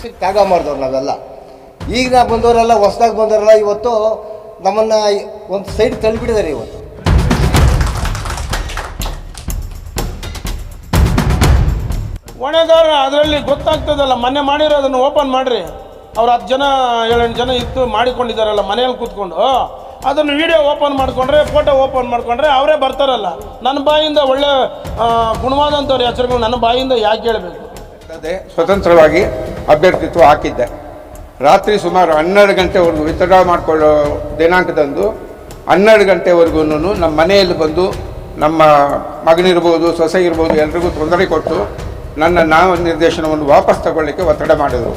ಪಕ್ಷಕ್ಕೆ ತ್ಯಾಗ ಮಾಡಿದವ್ರು ನಾವೆಲ್ಲ. ಈಗ ಬಂದವರೆಲ್ಲ, ಹೊಸದಾಗಿ ಬಂದವರೆಲ್ಲ ಇವತ್ತು ನಮ್ಮನ್ನು ಒಂದು ಸೈಡ್ ತಳ್ಳಿಬಿಟ್ಟಿದ್ದಾರೆ ಇವತ್ತು. ಹೊಣೆಗಾರ ಅದರಲ್ಲಿ ಗೊತ್ತಾಗ್ತದಲ್ಲ, ಮೊನ್ನೆ ಮಾಡಿರೋದನ್ನು ಓಪನ್ ಮಾಡಿರಿ. ಅವ್ರು ಹತ್ತು ಜನ, ಏಳೆಂಟು ಜನ ಇತ್ತು, ಮಾಡಿಕೊಂಡಿದ್ದಾರಲ್ಲ ಮನೆಯಲ್ಲಿ ಕೂತ್ಕೊಂಡು. ಅದನ್ನು ವಿಡಿಯೋ ಓಪನ್ ಮಾಡಿಕೊಂಡ್ರೆ ಫೋಟೋ ಓಪನ್ ಮಾಡಿಕೊಂಡ್ರೆ ಅವರೇ ಬರ್ತಾರಲ್ಲ. ನನ್ನ ಬಾಯಿಂದ ಒಳ್ಳೆ ಗುಣವಾದಂಥವ್ರ ಹೆಸರುಗಳು ನನ್ನ ಬಾಯಿಂದ ಯಾಕೆ ಹೇಳಬೇಕು? ಅದೇ ಸ್ವತಂತ್ರವಾಗಿ ಅಭ್ಯರ್ಥಿತ್ವ ಹಾಕಿದ್ದೆ. ರಾತ್ರಿ ಸುಮಾರು ಹನ್ನೆರಡು ಗಂಟೆವರೆಗೂ ವಿತರಣಾ ಮಾಡಿಕೊಳ್ಳೋ ದಿನಾಂಕದಂದು ಹನ್ನೆರಡು ಗಂಟೆವರೆಗೂ ನಮ್ಮ ಮನೆಯಲ್ಲಿ ಬಂದು ನಮ್ಮ ಮಗನಿರ್ಬೋದು, ಸೊಸೆ ಇರ್ಬೋದು ಎಲ್ರಿಗೂ ತೊಂದರೆ ಕೊಟ್ಟು ನನ್ನ ನಾವು ನಿರ್ದೇಶನವನ್ನು ವಾಪಸ್ ತಗೊಳ್ಳಿಕ್ಕೆ ಒತ್ತಡ ಮಾಡಿದರು.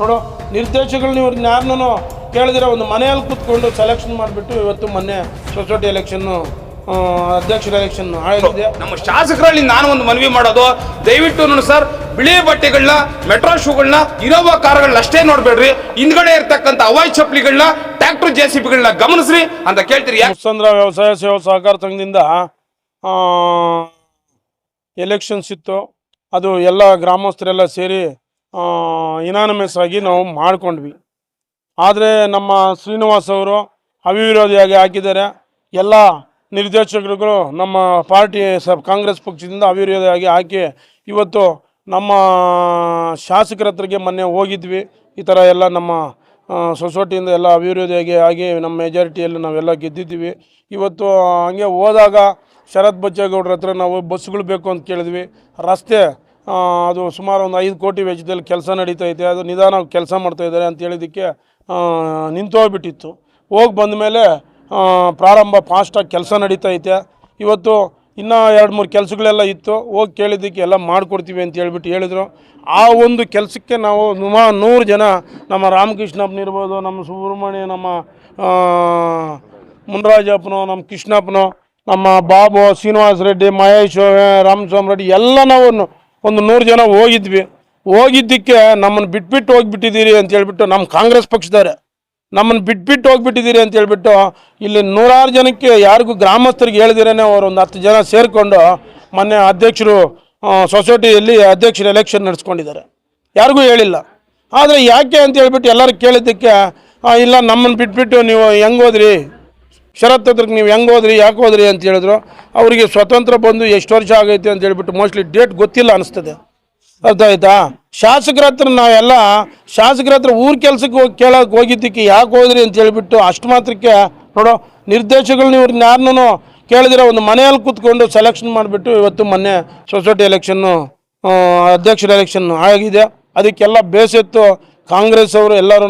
ನೋಡು ನಿರ್ದೇಶಕಗಳು ನೀವು ಯಾರನ್ನೂ ಕೇಳಿದಿರ ಒಂದು ಮನೆಯಲ್ಲಿ ಕೂತ್ಕೊಂಡು ಸೆಲೆಕ್ಷನ್ ಮಾಡಿಬಿಟ್ಟು ಇವತ್ತು ಮೊನ್ನೆ ಸೊಸೈಟಿ ಎಲೆಕ್ಷನ್ನು ಅಧ್ಯಕ್ಷರ ಎಲೆಕ್ಷನ್ ಆಗಿದೆ ನಮ್ಮ ಶಾಸಕರಲ್ಲಿ ನಾನು ಒಂದು ಮನವಿ ಮಾಡೋದು ದಯವಿಟ್ಟು ನೋಡಿ ಸರ್ ಬಿಳಿ ಬಟ್ಟೆಗಳನ್ನ ಮೆಟ್ರೋ ಶೂಗಳನ್ನ ಇರೋವ ಕಾರ್ಗಳನ್ನ ಅಷ್ಟೇ ನೋಡ್ಬೇಡ್ರಿ. ಹಿಂದ್ಗಡೆ ಇರ್ತಕ್ಕಂಥ ಅವಾಯ್ ಚಪ್ಪಲಿಗಳನ್ನ ಟ್ರ್ಯಾಕ್ಟರ್ ಜೆ ಸಿ ಬಿಗಳನ್ನ ಗಮನಿಸ್ರಿ ಅಂತ ಕೇಳ್ತೀರಿ. ಮುಸ್ಸಂದ್ರ ವ್ಯವಸಾಯ ಸೇವಾ ಸಹಕಾರ ಸಂಘದಿಂದ ಎಲೆಕ್ಷನ್ಸ್ ಇತ್ತು. ಅದು ಎಲ್ಲ ಗ್ರಾಮಸ್ಥರೆಲ್ಲ ಸೇರಿ ಇನಾನಮಸ್ ಆಗಿ ನಾವು ಮಾಡ್ಕೊಂಡ್ವಿ. ಆದರೆ ನಮ್ಮ ಶ್ರೀನಿವಾಸ್ ಅವರು ಅವಿರೋಧಿಯಾಗಿ ಹಾಕಿದ್ದಾರೆ. ಎಲ್ಲ ನಿರ್ದೇಶಕರುಗಳು ನಮ್ಮ ಪಾರ್ಟಿ ಸ, ಕಾಂಗ್ರೆಸ್ ಪಕ್ಷದಿಂದ ಅವಿರೋಧಿಯಾಗಿ ಹಾಕಿ ಇವತ್ತು ನಮ್ಮ ಶಾಸಕರ ಹತ್ರಗೆ ಮೊನ್ನೆ ಹೋಗಿದ್ವಿ. ಈ ಥರ ಎಲ್ಲ ನಮ್ಮ ಸೊಸೈಟಿಯಿಂದ ಎಲ್ಲ ಅಭಿವೃದ್ಧಿಯಾಗಿ ಆಗಿ ನಮ್ಮ ಮೆಜಾರಿಟಿಯಲ್ಲಿ ನಾವೆಲ್ಲ ಗೆದ್ದಿದ್ದೀವಿ. ಇವತ್ತು ಹಂಗೆ ಹೋದಾಗ ಶರತ್ ಬಚ್ಚೇಗೌಡ್ರ ಹತ್ರ ನಾವು ಬಸ್ಗಳು ಬೇಕು ಅಂತ ಕೇಳಿದ್ವಿ. ರಸ್ತೆ ಅದು ಸುಮಾರು ಒಂದು ಐದು ಕೋಟಿ ವೆಚ್ಚದಲ್ಲಿ ಕೆಲಸ ನಡೀತಾ ಐತೆ ಅದು ನಿಧಾನ ಕೆಲಸ ಮಾಡ್ತಾ ಇದ್ದಾರೆ ಅಂತ ಹೇಳಿದ್ದಕ್ಕೆ ನಿಂತೋಗ್ಬಿಟ್ಟಿತ್ತು. ಹೋಗಿ ಬಂದ ಮೇಲೆ ಪ್ರಾರಂಭ ಫಾಸ್ಟಾಗಿ ಕೆಲಸ ನಡೀತಾ ಐತೆ. ಇವತ್ತು ಇನ್ನೂ ಎರಡು ಮೂರು ಕೆಲಸಗಳೆಲ್ಲ ಇತ್ತು. ಹೋಗಿ ಕೇಳಿದ್ದಕ್ಕೆ ಎಲ್ಲ ಮಾಡಿಕೊಡ್ತೀವಿ ಅಂತ ಹೇಳ್ಬಿಟ್ಟು ಹೇಳಿದರು. ಆ ಒಂದು ಕೆಲಸಕ್ಕೆ ನಾವು ಸುಮಾ ನೂರು ಜನ, ನಮ್ಮ ರಾಮಕೃಷ್ಣಪ್ಪನ ಇರ್ಬೋದು, ನಮ್ಮ ಸುಬ್ರಹ್ಮಣ್ಯ, ನಮ್ಮ ಮುನ್ರಾಜಪ್ಪನು, ನಮ್ಮ ಕೃಷ್ಣಪ್ಪನು, ನಮ್ಮ ಬಾಬು ಶ್ರೀನಿವಾಸ ರೆಡ್ಡಿ, ಮಹೇಶ್ ರಾಮಸ್ವಾಮಿ ರೆಡ್ಡಿ ಎಲ್ಲ ನಾವು ಒಂದು ನೂರು ಜನ ಹೋಗಿದ್ವಿ. ಹೋಗಿದ್ದಕ್ಕೆ ನಮ್ಮನ್ನು ಬಿಟ್ಬಿಟ್ಟು ಹೋಗಿಬಿಟ್ಟಿದ್ದೀರಿ ಅಂತ ಹೇಳ್ಬಿಟ್ಟು ನಮ್ಮ ಕಾಂಗ್ರೆಸ್ ಪಕ್ಷದವ್ರೆ ನಮ್ಮನ್ನು ಬಿಟ್ಬಿಟ್ಟು ಹೋಗಿಬಿಟ್ಟಿದ್ದೀರಿ ಅಂತ ಹೇಳ್ಬಿಟ್ಟು ಇಲ್ಲಿ ನೂರಾರು ಜನಕ್ಕೆ ಯಾರಿಗೂ ಗ್ರಾಮಸ್ಥರಿಗೆ ಹೇಳಿದಿರೇ ಅವರು ಒಂದು ಹತ್ತು ಜನ ಸೇರಿಕೊಂಡು ಮೊನ್ನೆ ಅಧ್ಯಕ್ಷರು ಸೊಸೈಟಿಯಲ್ಲಿ ಅಧ್ಯಕ್ಷರು ಎಲೆಕ್ಷನ್ ನಡೆಸ್ಕೊಂಡಿದ್ದಾರೆ. ಯಾರಿಗೂ ಹೇಳಿಲ್ಲ. ಆದರೆ ಯಾಕೆ ಅಂತ ಹೇಳ್ಬಿಟ್ಟು ಎಲ್ಲರೂ ಕೇಳಿದ್ದಕ್ಕೆ ಇಲ್ಲ ನಮ್ಮನ್ನು ಬಿಟ್ಬಿಟ್ಟು ನೀವು ಹೆಂಗೆ ಹೋದ್ರಿ? ಶರತ್ ಹತ್ರಕ್ಕೆ ನೀವು ಹೆಂಗೆ ಹೋದ್ರಿ? ಯಾಕೆ ಹೋದ್ರಿ ಅಂತ ಹೇಳಿದ್ರು. ಅವರಿಗೆ ಸ್ವತಂತ್ರ ಬಂದು ಎಷ್ಟು ವರ್ಷ ಆಗೈತೆ ಅಂತ ಹೇಳ್ಬಿಟ್ಟು ಮೋಸ್ಟ್ಲಿ ಡೇಟ್ ಗೊತ್ತಿಲ್ಲ ಅನಿಸ್ತದೆ. ಆಯ್ತಾ? ಶಾಸಕರ ಹತ್ರ ನಾವೆಲ್ಲ ಶಾಸಕರ ಹತ್ರ ಊರ್ ಕೆಲ್ಸಕ್ಕೆ ಹೋಗಿ ಕೇಳೋಕೆ ಹೋಗಿದ್ದಕ್ಕೆ ಯಾಕೆ ಹೋದ್ರಿ ಅಂತ ಹೇಳ್ಬಿಟ್ಟು ಅಷ್ಟು ಮಾತ್ರಕ್ಕೆ ನೋಡೋ ನಿರ್ದೇಶಗಳನ್ನ ಇವ್ರನ್ನ ಯಾರನ್ನೂ ಕೇಳಿದಿರ ಒಂದು ಮನೆಯಲ್ಲಿ ಕೂತ್ಕೊಂಡು ಸೆಲೆಕ್ಷನ್ ಮಾಡಿಬಿಟ್ಟು ಇವತ್ತು ಮೊನ್ನೆ ಸೊಸೈಟಿ ಎಲೆಕ್ಷನ್ನು ಅಧ್ಯಕ್ಷರ ಎಲೆಕ್ಷನ್ ಆಗಿದೆ. ಅದಕ್ಕೆಲ್ಲ ಬೇಸತ್ತು ಕಾಂಗ್ರೆಸ್ ಅವರು ಎಲ್ಲರೂ